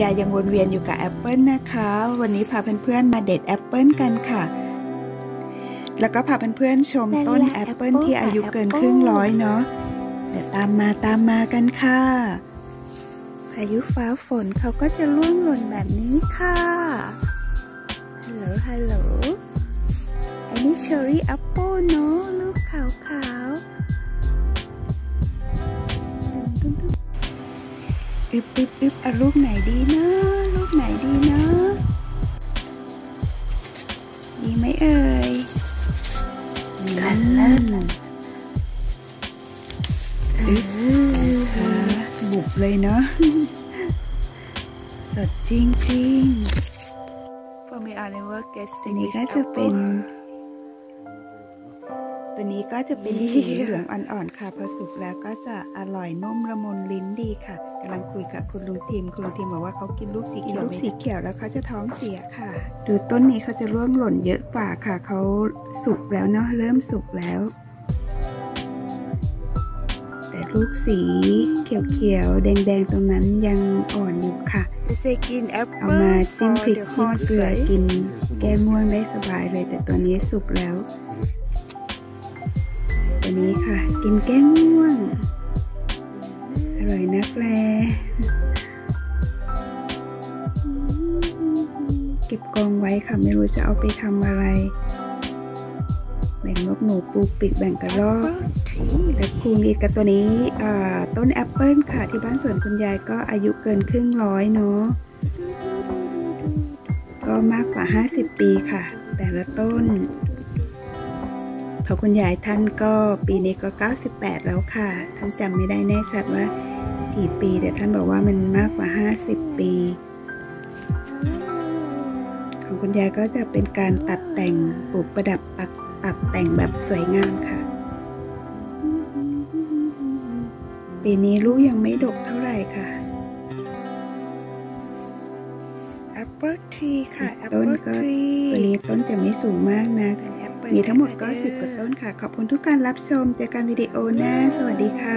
ยายังวนเวียนอยู่กับแอปเปิลนะคะ วันนี้พาเพื่อนๆมาเด็ดแอปเปิลกันค่ะ แล้วก็พาเพื่อนๆชมต้นแอปเปิลที่อายุเกินครึ่งร้อยเนาะ เดี๋ยวตามมาตามมากันค่ะ พายุฟ้าฝนเขาก็จะร่วงหล่นแบบนี้ค่ะ ฮัลโหลฮัลโหล อันนี้เชอร์รี่แอปเปิลเนาะลูกขาวๆ อึบอึบอึบเอาลูกไหนดีนะลูกไหนดีนะ ดีไหมเอ่ยลันลันอึบค่ะบุบเลยเนาะสดจริงจริง For me, I never get ตัวนี้ก็จะเป็น ตัวนี้ก็จะเป็นสีเหลืองอ่อนๆค่ะพอสุกแล้วก็จะอร่อยนุ่มละมุนลิ้นดีค่ะกำลังคุยกับคุณลุงทิมคุณลุงทิมบอกว่าเขากินลูกสีเขียวลูกสีเขียวแล้วเขาจะท้องเสียค่ะ ดูต้นนี้เขาจะร่วงหล่นเยอะกว่าค่ะเขาสุกแล้วเนาะเริ่มสุกแล้ว แต่ลูกสีเขียวๆแดงๆตรงนั้นยังอ่อนอยู่ค่ะ They say กินแอปเอาเปิ้ลมาจิ้มพริก for จิ้ม the เกลือ horse กิน แก้ง่วงได้สบายเลย แต่ตัวนี้สุกแล้ว ตัวนี้ค่ะ กินแก้ง่วง อร่อยนักแลเก็บกองไว้ค่ะ ไม่รู้จะเอาไปทำอะไร แบ่งนกหนูปูปิดแบ่งกระรอกและคูนิดกับตัวนี้ต้นแอปเปิลค่ะ ที่บ้านสวนคุณยายก็อายุเกินครึ่งร้อยเนาะก็มากกว่า 50 ปีค่ะ แต่ละต้น ราะคุณยายท่านก็ปีนี้ก็ 98 แล้วค่ะ ท่านจำไม่ได้แน่ชัดว่ากี่ปี แต่ท่านบอกว่ามันมากกว่า 50 ปี ของคุณยายก็จะเป็นการตัดแต่งปลูกประดับปักตัดแต่งแบบสวยงามค่ะ ปีนี้ลูกยังไม่ดกเท่าไหร่ค่ะแอปเปิลทรีค่ะแอปต้นเปิลก็ทรีตัวนี้ต้นจะไม่สูงมากนะ มีทั้งหมดก็10กว่าต้นค่ะ ขอบคุณทุกการรับชม เจอกันวิดีโอหน้า สวัสดีค่ะ